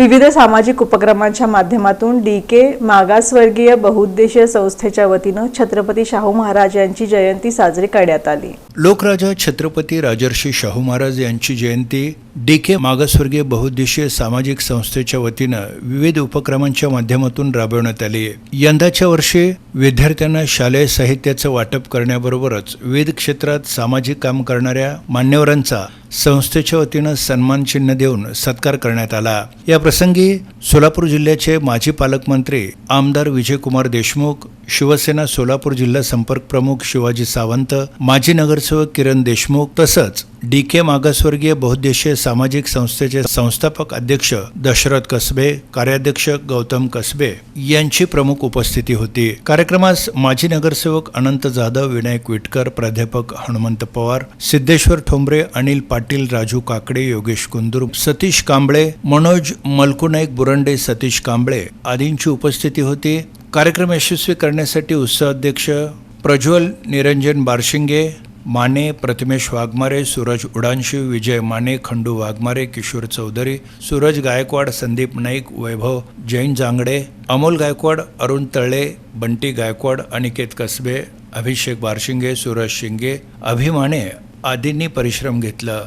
विविध सामाजिक उपक्रमांच्या माध्यमातून डी के मागासवर्गीय बहुउद्देशीय संस्थेच्या वतीनं छत्रपती शाहू महाराज यांची जयंती साजरी करण्यात आली. लोकराजा छत्रपती राजर्षी शाहू महाराज यांची जयंती डीके मागासवर्गीय बहुउद्देशीय सामाजिक संस्थेच्या वतीनं विविध उपक्रमांच्या माध्यमातून राबवण्यात आली. आहे यंदाच्या वर्षी विद्यार्थ्यांना शालेय साहित्याचं वाटप करण्याबरोबरच विविध क्षेत्रात सामाजिक काम करणाऱ्या मान्यवरांचा संस्थेच्या वतीनं सन्मान चिन्ह देऊन सत्कार करण्यात आला. या प्रसंगी सोलापूर जिल्ह्याचे माजी पालकमंत्री आमदार विजयकुमार देशमुख शिवसेना सोलापूर जिल्हा संपर्क प्रमुख शिवाजी सावंत माजी नगरसेवक किरण देशमुख तसंच डी के मागासवर्गीय बहुद्देशीय सामाजिक संस्थेचे संस्थापक अध्यक्ष दशरथ कसबे कार्याध्यक्ष गौतम कसबे यांची प्रमुख उपस्थिती होती. कार्यक्रमास माजी नगरसेवक अनंत जाधव विनायक विटकर प्राध्यापक हनुमंत पवार सिद्धेश्वर ठोंबरे अनिल पाटील राजू काकडे योगेश कुंदूर सतीश कांबळे मनोज मलकुनाईक बुरंडे सतीश कांबळे आदींची उपस्थिती होती. कार्यक्रम यशस्वी करण्यासाठी उत्सव अध्यक्ष प्रज्वल निरंजन बारशिंगे माने प्रतिमेश वाघमारे सूरज उडानशिव विजय माने खंडू वाघमारे किशोर चौधरी सूरज गायकवाड संदीप नाईक वैभव जैन जांगडे अमोल गायकवाड अरुण तळे बंटी गायकवाड अनिकेत कसबे अभिषेक बारशिंगे सूरज शिंगे अभिमाने आदींनी परिश्रम घेतला.